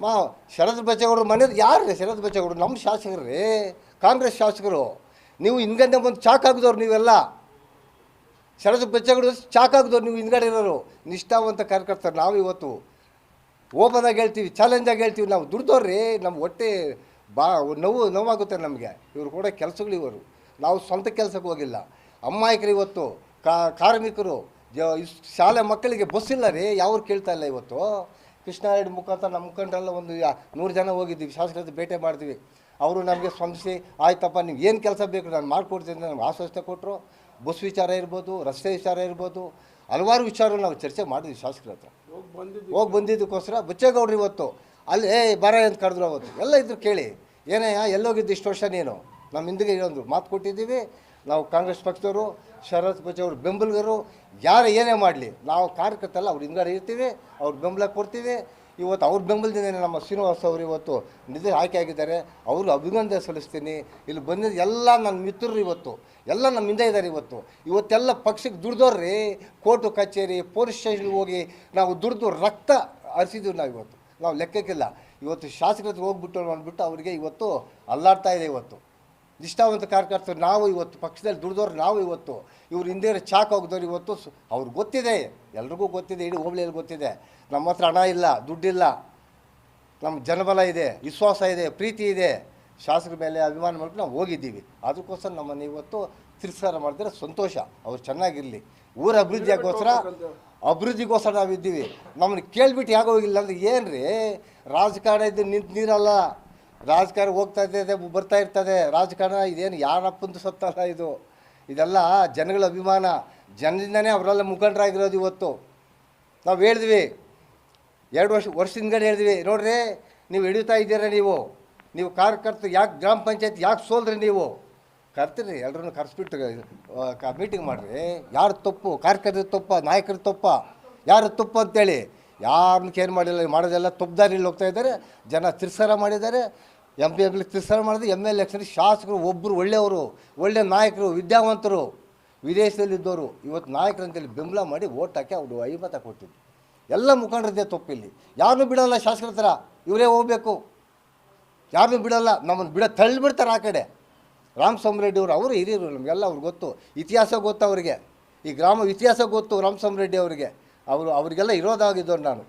ಮಾ ಶರದ್ ಬಚ್ಚೇಗೌಡರು ಮನೆ ಯಾರು ರೀ? ಶರದ್ ಬಚ್ಚೇಗೌಡರು ನಮ್ಮ ಶಾಸಕರು? ರೀ ಕಾಂಗ್ರೆಸ್ ಶಾಸಕರು. ನೀವು ಹಿಂದ್ಗಡೆ ಬಂದು ಚಾಕ್ ಹಾಕಿದವ್ರು ನೀವೆಲ್ಲ. ಶರದ್ ಬೆಚ್ಚಗಳು ಚಾಕ್ ಹಾಕಿದವ್ರು ನೀವು ಹಿಂದ್ಗಡೆ ಇರೋರು. ನಿಷ್ಠಾವಂತ ಕಾರ್ಯಕರ್ತರು ನಾವು ಇವತ್ತು. ಓಪನಾಗಿ ಹೇಳ್ತೀವಿ ಚಾಲೆಂಜಾಗಿ ಹೇಳ್ತೀವಿ. ನಾವು ದುಡ್ದವ್ರಿ ನಮ್ಮ ಹೊಟ್ಟೆ ಬಾ, ನೋವು, ನೋವಾಗುತ್ತೆ ನಮಗೆ. ಇವರು ಕೂಡ ಕೆಲಸಗಳು ಇವರು. ನಾವು ಸ್ವಂತ ಕೆಲಸಕ್ಕೆ ಹೋಗಿಲ್ಲ. ಅಮ್ಮಾಯಕರು ಇವತ್ತು ಕಾರ್ಮಿಕರು ಶಾಲೆ ಮಕ್ಕಳಿಗೆ ಬಸ್ ಇಲ್ಲ ರೀ, ಯಾವ್ರು ಕೇಳ್ತಾ ಇಲ್ಲ ಇವತ್ತು. ಕೃಷ್ಣ ರೆಡ್ಡಿ ಮುಖಾಂತರ ನಮ್ಮ ಮುಖಂಡರೆಲ್ಲ ಒಂದು ನೂರು ಜನ ಹೋಗಿದ್ದೀವಿ. ಶಾಸಕರ ಹತ್ರ ಭೇಟಿ ಮಾಡ್ತೀವಿ. ಅವರು ನಮಗೆ ಸ್ಪಂದಿಸಿ ಆಯ್ತಪ್ಪ ನೀವು ಏನು ಕೆಲಸ ಬೇಕು ನಾನು ಮಾಡಿಕೊಡ್ತೀನಿ ನಮ್ಗೆ ಆಶ್ವಾಸನೆ ಕೊಟ್ಟರು ಬಸ್ ವಿಚಾರ ಇರ್ಬೋದು ರಸ್ತೆ ವಿಚಾರ ಇರ್ಬೋದು ಹಲವಾರು ವಿಚಾರಗಳು ನಾವು ಚರ್ಚೆ ಮಾಡಿದ್ವಿ ಶಾಸಕರ ಹತ್ರ. ಹೋಗಿ ಬಂದಿದ್ದಕ್ಕೋಸ್ಕರ ಬಚ್ಚೇಗೌಡ್ರು ಇವತ್ತು ಅಲ್ಲಿ ಏ ಬರ ಅಂತ ಕರೆದ್ರು ಅವತ್ತು. ಎಲ್ಲ ಇದ್ರು ಕೇಳಿ ಏನೇ ಎಲ್ಲೋಗಿದ್ದು ಇಷ್ಟು ವರ್ಷ ನೀನು? ನಮ್ಮ ಹಿಂದಿಗೆ ಇನ್ನೊಂದು ಮಾತು ಕೊಟ್ಟಿದ್ದೀವಿ. ನಾವು ಕಾಂಗ್ರೆಸ್ ಪಕ್ಷದವರು ಶರತ್ ಬಚ್ಚೇಗೌಡ ಬೆಂಬಲಿಗರು ಯಾರು ಏನೇ ಮಾಡಲಿ ನಾವು ಕಾರ್ಯಕರ್ತಲ್ಲ ಅವ್ರ ಹಿಂದ್ಗಡೆ ಇರ್ತೀವಿ ಅವ್ರ ಬೆಂಬಲ ಕೊಡ್ತೀವಿ. ಇವತ್ತು ಅವ್ರ ಬೆಂಬಲದಿಂದ ನಮ್ಮ ಶ್ರೀನಿವಾಸ್ ಅವರು ಇವತ್ತು ನಿಧಿ ಆಯ್ಕೆ ಆಗಿದ್ದಾರೆ. ಅವರು ಅಭಿನಂದನೆ ಸಲ್ಲಿಸ್ತೀನಿ. ಇಲ್ಲಿ ಬಂದಿದ್ದ ಎಲ್ಲ ನನ್ನ ಮಿತ್ರರು ಇವತ್ತು, ಎಲ್ಲ ನಮ್ಮ ಹಿಂದೆ ಇದ್ದಾರೆ ಇವತ್ತು. ಇವತ್ತೆಲ್ಲ ಪಕ್ಷಕ್ಕೆ ದುಡ್ದವ್ರಿ ಕೋರ್ಟು, ಕಚೇರಿ, ಪೊಲೀಸ್ ಸ್ಟೇಷನ್ಗೆ ಹೋಗಿ ನಾವು ದುಡ್ದು ರಕ್ತ ಹರಿಸಿದ್ವಿ ನಾವು ಇವತ್ತು. ನಾವು ಲೆಕ್ಕಕ್ಕಿಲ್ಲ. ಇವತ್ತು ಶಾಸಕರ ಹೋಗ್ಬಿಟ್ಟು ಅಂದ್ಬಿಟ್ಟು ಅವರಿಗೆ ಇವತ್ತು ಅಲ್ಲಾಡ್ತಾ ಇದೆ ಇವತ್ತು. ನಿಷ್ಠಾವಂತ ಕಾರ್ಯಕರ್ತರು ನಾವು ಇವತ್ತು, ಪಕ್ಷದಲ್ಲಿ ದುಡ್ದವ್ರು ನಾವು ಇವತ್ತು. ಇವ್ರು ಹಿಂದೆ ಚಾಕ್ ಹೋಗಿದವ್ರು ಇವತ್ತು ಅವ್ರಿಗೆ ಗೊತ್ತಿದೆ. ಎಲ್ರಿಗೂ ಗೊತ್ತಿದೆ. ಇಡೀ ಹೋಬಳಿಯಲ್ಲಿ ಗೊತ್ತಿದೆ. ನಮ್ಮ ಹತ್ರ ಹಣ ಇಲ್ಲ, ದುಡ್ಡಿಲ್ಲ. ನಮ್ಮ ಜನಬಲ ಇದೆ, ವಿಶ್ವಾಸ ಇದೆ, ಪ್ರೀತಿ ಇದೆ. ಶಾಸಕರ ಮೇಲೆ ಅಭಿಮಾನ ಮಾಡ್ಕೊಂಡು ನಾವು ಹೋಗಿದ್ದೀವಿ. ಅದಕ್ಕೋಸ್ಕರ ನಮ್ಮನ್ನು ಇವತ್ತು ತಿರಸ್ಕಾರ ಮಾಡಿದ್ರೆ ಸಂತೋಷ. ಅವ್ರು ಚೆನ್ನಾಗಿರಲಿ. ಊರ ಅಭಿವೃದ್ಧಿಗೋಸ್ಕರ ಅಭಿವೃದ್ಧಿಗೋಸ್ಕರ ನಾವು ಇದ್ದೀವಿ ನಮ್ಮನ್ನು ಕೇಳ್ಬಿಟ್ಟು ಯಾಕೆ ಹೋಗಿಲ್ಲ ಅಂದರೆ ಏನು ರೀ ರಾಜಕಾರಣ ಇದು ನಿಂತು ನೀರಲ್ಲ. ರಾಜಕಾರಣ ಹೋಗ್ತಾ ಇರ್ತದೆ, ಬರ್ತಾ ಇರ್ತದೆ. ರಾಜಕಾರಣ ಇದೇನು ಯಾರಪ್ಪಂದು ಸತ್ತಲ್ಲ ಇದು? ಇದೆಲ್ಲ ಜನಗಳ ಅಭಿಮಾನ. ಜನರಿಂದನೇ ಅವರೆಲ್ಲ ಮುಖಂಡರಾಗಿರೋದು ಇವತ್ತು. ನಾವು ಹೇಳಿದ್ವಿ ಎರಡು ವರ್ಷ ವರ್ಷ ಹಿಂದ್ಗಡೆ ಹೇಳಿದ್ವಿ, ನೋಡ್ರಿ, ನೀವು ಹಿಡಿತಾ ಇದ್ದೀರ ನೀವು? ನೀವು ಕಾರ್ಯಕರ್ತರು ಯಾಕೆ ಗ್ರಾಮ ಪಂಚಾಯತ್ ಯಾಕೆ ಸೋಲ್ರಿ ನೀವು? ಕರ್ತೀರಿ ಎಲ್ಲರನ್ನು ಕರೆಸ್ಬಿಟ್ಟು ಮೀಟಿಂಗ್ ಮಾಡಿರಿ. ಯಾರು ತಪ್ಪು? ಕಾರ್ಯಕರ್ತರ ತಪ್ಪ? ನಾಯಕರ ತಪ್ಪ? ಯಾರು ತಪ್ಪು ಅಂತೇಳಿ? ಯಾರನ್ನು ಕೇರ್ ಮಾಡಿಲ್ಲ, ಮಾಡೋದೆಲ್ಲ ತಪ್ಪುದಾರಿಲಿ ಹೋಗ್ತಾ ಇದ್ದಾರೆ. ಜನ ತಿರ್ಸಾರ ಮಾಡಿದ್ದಾರೆ. ಎಂ ಪಿ ಎಮ್ಲಿ ತಿರ್ಸಾರ ಮಾಡಿದ್ರೆ ಎಂ ಎಲ್ ಎಕ್ಷನ್ ಶಾಸಕರು ಒಬ್ಬರು ಒಳ್ಳೆಯವರು ಒಳ್ಳೆಯ ನಾಯಕರು, ವಿದ್ಯಾವಂತರು, ವಿದೇಶದಲ್ಲಿದ್ದವರು. ಇವತ್ತು ನಾಯಕರು ಅಂತೇಳಿ ಬೆಂಬಲ ಮಾಡಿ ಓಟ್ ಹಾಕಿ ಅವರು ಐಮತ ಕೊಟ್ಟಿದ್ದು ಎಲ್ಲ ಮುಖಂಡರದ್ದೇ ತಪ್ಪಿಲ್ಲಿ ಯಾರನ್ನೂ ಬಿಡೋಲ್ಲ ಶಾಸಕರ ಥರ ಇವರೇ ಹೋಗಬೇಕು. ಯಾರನ್ನು ಬಿಡೋಲ್ಲ? ನಮ್ಮನ್ನು ಬಿಡ ತಳ್ಳಿಬಿಡ್ತಾರೆ ಆ ಕಡೆ. ರೆಡ್ಡಿ ಅವರು ಅವರು ಹಿರಿಯರು ನಮಗೆಲ್ಲ ಅವ್ರಿಗೆ ಗೊತ್ತು. ಇತಿಹಾಸ ಗೊತ್ತು ಅವರಿಗೆ. ಈ ಗ್ರಾಮ ಇತಿಹಾಸ ಗೊತ್ತು ರೆಡ್ಡಿ ಅವರಿಗೆ. ಅವರು, ಅವರಿಗೆಲ್ಲ ಇರೋದಾಗಿದ್ದವ್ರು ನಾನು.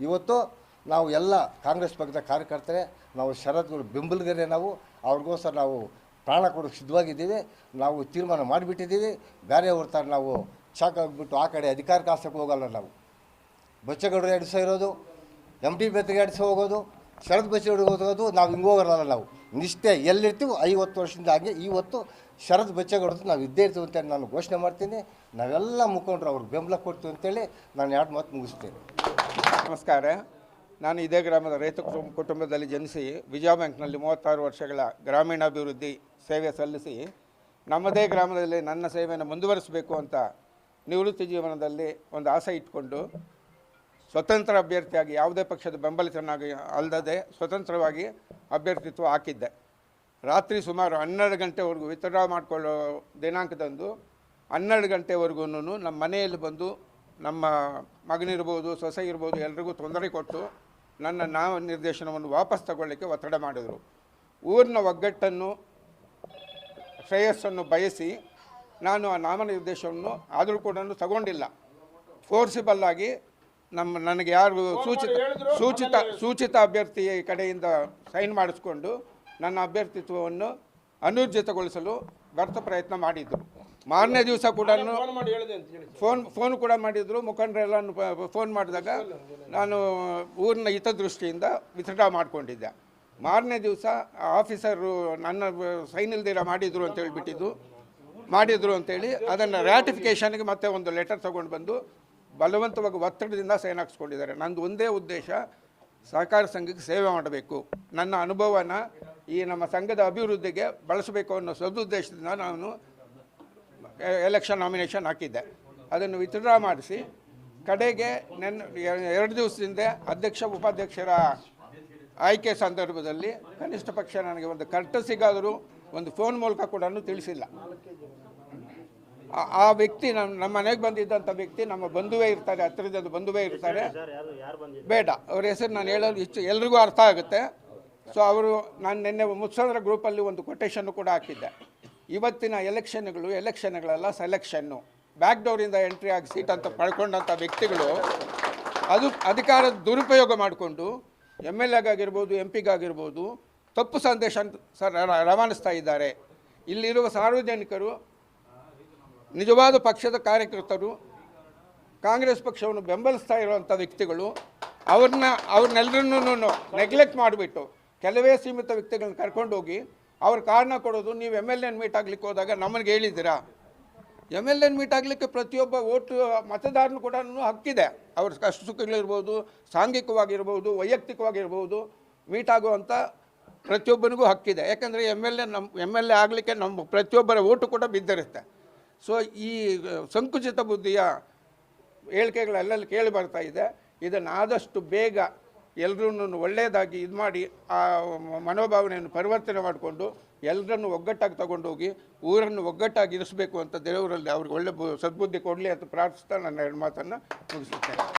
ಇವತ್ತು ನಾವು ಎಲ್ಲ ಕಾಂಗ್ರೆಸ್ ಪಕ್ಷದ ಕಾರ್ಯಕರ್ತರೇ, ನಾವು ಶರತ್ಗಳು ಬೆಂಬಲಿಗರೇ ನಾವು. ಅವ್ರಿಗೋಸ್ಕರ ನಾವು ಪ್ರಾಣ ಕೊಡೋಕ್ಕೆ ಸಿದ್ಧವಾಗಿದ್ದೀವಿ. ನಾವು ತೀರ್ಮಾನ ಮಾಡಿಬಿಟ್ಟಿದ್ದೀವಿ. ಬೇರೆಯವ್ರ ಥರ ನಾವು ಚಾಕ್ ಆಗಿಬಿಟ್ಟು ಆ ಕಡೆ ಅಧಿಕಾರಕ್ಕೆ ಆಸಕ್ಕೆ ಹೋಗಲ್ಲ ನಾವು. ಬಚ್ಚಗೌಡರು ಎಡಿಸೋ ಇರೋದು ಎಂ ಟಿ ಬೆತ್ತಗೆ ಎಡಿಸೋ ಹೋಗೋದು ಶರದ್ ಬಚ್ಚಗೌಡರು ಹೋಗೋದು, ನಾವು ಹಿಂಗೆ ಹೋಗೋರಲ್ಲ ನಾವು. ನಿಷ್ಠೆ ಎಲ್ಲಿರ್ತೀವಿ ಐವತ್ತು ವರ್ಷದಿಂದ ಹಾಗೆ ಇವತ್ತು ಶರದ್ ಬಚ್ಚಗೌಡರು ನಾವು ಇದ್ದೇ ಇರ್ತೀವಿ ಅಂತ ನಾನು ಘೋಷಣೆ ಮಾಡ್ತೀನಿ. ನಾವೆಲ್ಲ ಮುಖಂಡರು ಅವ್ರಿಗೆ ಬೆಂಬಲ ಕೊಡ್ತೀವಿ ಅಂತೇಳಿ ನಾನು ಎರಡು ಮಾತು ಮುಗಿಸ್ತೇನೆ. ನಮಸ್ಕಾರ. ನಾನು ಇದೇ ಗ್ರಾಮದ ರೈತ ಕುಟುಂಬ ಕುಟುಂಬದಲ್ಲಿ ಜನಿಸಿ ವಿಜಯ ಬ್ಯಾಂಕ್ನಲ್ಲಿ ಮೂವತ್ತಾರು ವರ್ಷಗಳ ಗ್ರಾಮೀಣಾಭಿವೃದ್ಧಿ ಸೇವೆ ಸಲ್ಲಿಸಿ ನಮ್ಮದೇ ಗ್ರಾಮದಲ್ಲಿ ನನ್ನ ಸೇವೆಯನ್ನು ಮುಂದುವರಿಸಬೇಕು ಅಂತ ನಿವೃತ್ತಿ ಜೀವನದಲ್ಲಿ ಒಂದು ಆಸೆ ಇಟ್ಕೊಂಡು ಸ್ವತಂತ್ರ ಅಭ್ಯರ್ಥಿಯಾಗಿ ಯಾವುದೇ ಪಕ್ಷದ ಬೆಂಬಲಿತನಾಗಿ ಅಲ್ಲದೆ ಸ್ವತಂತ್ರವಾಗಿ ಅಭ್ಯರ್ಥಿತ್ವ ಹಾಕಿದ್ದೆ. ರಾತ್ರಿ ಸುಮಾರು ಹನ್ನೆರಡು ಗಂಟೆವರೆಗೂ ವಿತ್ಡ್ರಾ ಮಾಡಿಕೊಳ್ಳೋ ದಿನಾಂಕದಂದು ಹನ್ನೆರಡು ಗಂಟೆವರೆಗೂ ನಮ್ಮ ಮನೆಯಲ್ಲಿ ಬಂದು ನಮ್ಮ ಮಗನಿರ್ಬೋದು, ಸೊಸೆ ಇರ್ಬೋದು ಎಲ್ರಿಗೂ ತೊಂದರೆ ಕೊಟ್ಟು ನನ್ನ ನಾಮ ನಿರ್ದೇಶನವನ್ನು ವಾಪಸ್ ತಗೊಳ್ಳಿಕ್ಕೆ ಒತ್ತಡ ಮಾಡಿದರು. ಊರಿನ ಒಗ್ಗಟ್ಟನ್ನು, ಶ್ರೇಯಸ್ಸನ್ನು ಬಯಸಿ ನಾನು ಆ ನಾಮನಿರ್ದೇಶವನ್ನು ಆದರೂ ಕೂಡ ತಗೊಂಡಿಲ್ಲ. ಫೋರ್ಸಿಬಲ್ ಆಗಿ ನಮ್ಮ ನನಗೆ ಯಾರು ಸೂಚಿತ ಸೂಚಿತ ಸೂಚಿತ ಅಭ್ಯರ್ಥಿ ಕಡೆಯಿಂದ ಸೈನ್ ಮಾಡಿಸ್ಕೊಂಡು ನನ್ನ ಅಭ್ಯರ್ಥಿತ್ವವನ್ನು ಅನೂರ್ಜಿತಗೊಳಿಸಲು ವ್ಯರ್ಥ ಪ್ರಯತ್ನ ಮಾಡಿದ್ದರು ಮಾರನೇ ದಿವಸ ಕೂಡ ಫೋನ್ ಫೋನ್ ಕೂಡ ಮಾಡಿದ್ರು. ಮುಖಂಡರೆಲ್ಲ ಫೋನ್ ಮಾಡಿದಾಗ ನಾನು ಊರಿನ ಹಿತದೃಷ್ಟಿಯಿಂದ ವಿತ್ಡ್ರಾ ಮಾಡಿಕೊಂಡಿದ್ದೆ. ಮಾರನೇ ದಿವಸ ಆಫೀಸರು ನನ್ನ ಸೈನ್ ಇಲ್ದಿರ ಮಾಡಿದ್ರು ಅಂತ ಹೇಳಿಬಿಟ್ಟಿದ್ದು. ಮಾಡಿದ್ರು ಅಂತೇಳಿ ಅದನ್ನು ರ್ಯಾಟಿಫಿಕೇಷನ್ಗೆ ಮತ್ತೆ ಒಂದು ಲೆಟರ್ ತೊಗೊಂಡು ಬಂದು ಬಲವಂತವಾಗಿ ಒತ್ತಡದಿಂದ ಸೈನ್ ಹಾಕ್ಸ್ಕೊಂಡಿದ್ದಾರೆ. ನಂದು ಒಂದೇ ಉದ್ದೇಶ ಸಹಕಾರ ಸಂಘಕ್ಕೆ ಸೇವೆ ಮಾಡಬೇಕು. ನನ್ನ ಅನುಭವನ ಈ ನಮ್ಮ ಸಂಘದ ಅಭಿವೃದ್ಧಿಗೆ ಬಳಸಬೇಕು ಅನ್ನೋ ಸದುದ್ದೇಶದಿಂದ ನಾನು ಎಲೆಕ್ಷನ್ ನಾಮಿನೇಷನ್ ಹಾಕಿದ್ದೆ. ಅದನ್ನು ವಿತ್ಡ್ರಾ ಮಾಡಿಸಿ ಕಡೆಗೆ ನನ್ನ ಎರಡು ದಿವಸದಿಂದ ಅಧ್ಯಕ್ಷ, ಉಪಾಧ್ಯಕ್ಷರ ಆಯ್ಕೆ ಸಂದರ್ಭದಲ್ಲಿ ಕನಿಷ್ಠ ಪಕ್ಷ ನನಗೆ ಒಂದು ಕರ್ಟಸಿಗಾದರೂ ಒಂದು ಫೋನ್ ಮೂಲಕ ಕೂಡ ತಿಳಿಸಿಲ್ಲ. ಆ- ವ್ಯಕ್ತಿ ನಮ್ಮ ನಮ್ಮ ಮನೆಗೆ ಬಂದಿದ್ದಂಥ ವ್ಯಕ್ತಿ ನಮ್ಮ ಬಂಧುವೇ ಇರ್ತಾರೆ ಹತ್ತಿರದ ಬಂಧುವೇ ಇರ್ತಾರೆ. ಬೇಡ ಅವ್ರ ಹೆಸರು ನಾನು ಹೇಳೋದು ಇಷ್ಟು ಎಲ್ರಿಗೂ ಅರ್ಥ ಆಗುತ್ತೆ. ಸೊ ಅವರು ನಾನು ನಿನ್ನೆ ಮುತ್ಸಂದ್ರ ಗ್ರೂಪಲ್ಲಿ ಒಂದು ಕೊಟೇಶನ್ನು ಕೂಡ ಹಾಕಿದ್ದೆ. ಇವತ್ತಿನ ಎಲೆಕ್ಷನ್ಗಳು ಎಲೆಕ್ಷನ್ಗಳೆಲ್ಲ ಸೆಲೆಕ್ಷನ್ನು ಬ್ಯಾಕ್ ಡೋರಿಂದ ಎಂಟ್ರಿ ಆಗಿ ಸೀಟ್ ಅಂತ ಪಡ್ಕೊಂಡಂಥ ವ್ಯಕ್ತಿಗಳು ಅದು ಅಧಿಕಾರದ ದುರುಪಯೋಗ ಮಾಡಿಕೊಂಡು ಎಂ ಎಲ್ ಎಗಾಗಿರ್ಬೋದು ಎಂ ಪಿಗಾಗಿರ್ಬೋದು ತಪ್ಪು ಸಂದೇಶ ಸರ್ ರವಾನಿಸ್ತಾ ಇದ್ದಾರೆ. ಇಲ್ಲಿರುವ ಸಾರ್ವಜನಿಕರು ನಿಜವಾದ ಪಕ್ಷದ ಕಾರ್ಯಕರ್ತರು, ಕಾಂಗ್ರೆಸ್ ಪಕ್ಷವನ್ನು ಬೆಂಬಲಿಸ್ತಾ ಇರುವಂಥ ವ್ಯಕ್ತಿಗಳು, ಅವ್ರನ್ನ ಅವ್ರನ್ನೆಲ್ಲರನ್ನೂ ನೆಗ್ಲೆಕ್ಟ್ ಮಾಡಿಬಿಟ್ಟು ಕೆಲವೇ ಸೀಮಿತ ವ್ಯಕ್ತಿಗಳನ್ನ ಕರ್ಕೊಂಡು ಹೋಗಿ ಅವ್ರ ಕಾರಣ ಕೊಡೋದು, ನೀವು ಎಂ ಎಲ್ ಎನ್ ಮೀಟ್ ಆಗ್ಲಿಕ್ಕೆ ಹೋದಾಗ ನಮಗೆ ಹೇಳಿದ್ದೀರಾ? ಎಂ ಎಲ್ ಎನ್ ಮೀಟ್ ಆಗಲಿಕ್ಕೆ ಪ್ರತಿಯೊಬ್ಬ ಓಟು, ಮತದಾರನು ಕೂಡ ಹಕ್ಕಿದೆ. ಅವ್ರ ಕಷ್ಟ ಸುಖಗಳಿರ್ಬೋದು, ಸಾಂಘಿಕವಾಗಿರ್ಬೋದು, ವೈಯಕ್ತಿಕವಾಗಿರ್ಬೋದು ಮೀಟ್ ಆಗುವಂಥ ಪ್ರತಿಯೊಬ್ಬನಿಗೂ ಹಕ್ಕಿದೆ. ಯಾಕಂದರೆ ಎಂ ಎಲ್ ಎ ನಮ್ಮ ಎಂ ಎಲ್ ಎ ಆಗಲಿಕ್ಕೆ ನಮ್ಮ ಪ್ರತಿಯೊಬ್ಬರ ಓಟು ಕೂಡ ಬಿದ್ದಿರುತ್ತೆ. ಸೊ ಈ ಸಂಕುಚಿತ ಬುದ್ಧಿಯ ಹೇಳಿಕೆಗಳೆಲ್ಲ ಕೇಳಿ ಬರ್ತಾ ಇದೆ. ಇದನ್ನು ಆದಷ್ಟು ಬೇಗ ಎಲ್ಲರೂ ಒಳ್ಳೆಯದಾಗಿ ಇದು ಮಾಡಿ, ಆ, ಮನೋಭಾವನೆಯನ್ನು ಪರಿವರ್ತನೆ ಮಾಡಿಕೊಂಡು ಎಲ್ಲರನ್ನು ಒಗ್ಗಟ್ಟಾಗಿ ತಗೊಂಡೋಗಿ ಊರನ್ನು ಒಗ್ಗಟ್ಟಾಗಿ ಇರಿಸಬೇಕು ಅಂತ ದೇವರಲ್ಲಿ ಅವ್ರಿಗೆ ಒಳ್ಳೆ ಸದ್ಬುದ್ಧಿ ಕೊಡಲಿ ಅಂತ ಪ್ರಾರ್ಥಿಸ್ತಾ ನನ್ನ ಮಾತನ್ನು ಮುಗಿಸುತ್ತೇನೆ.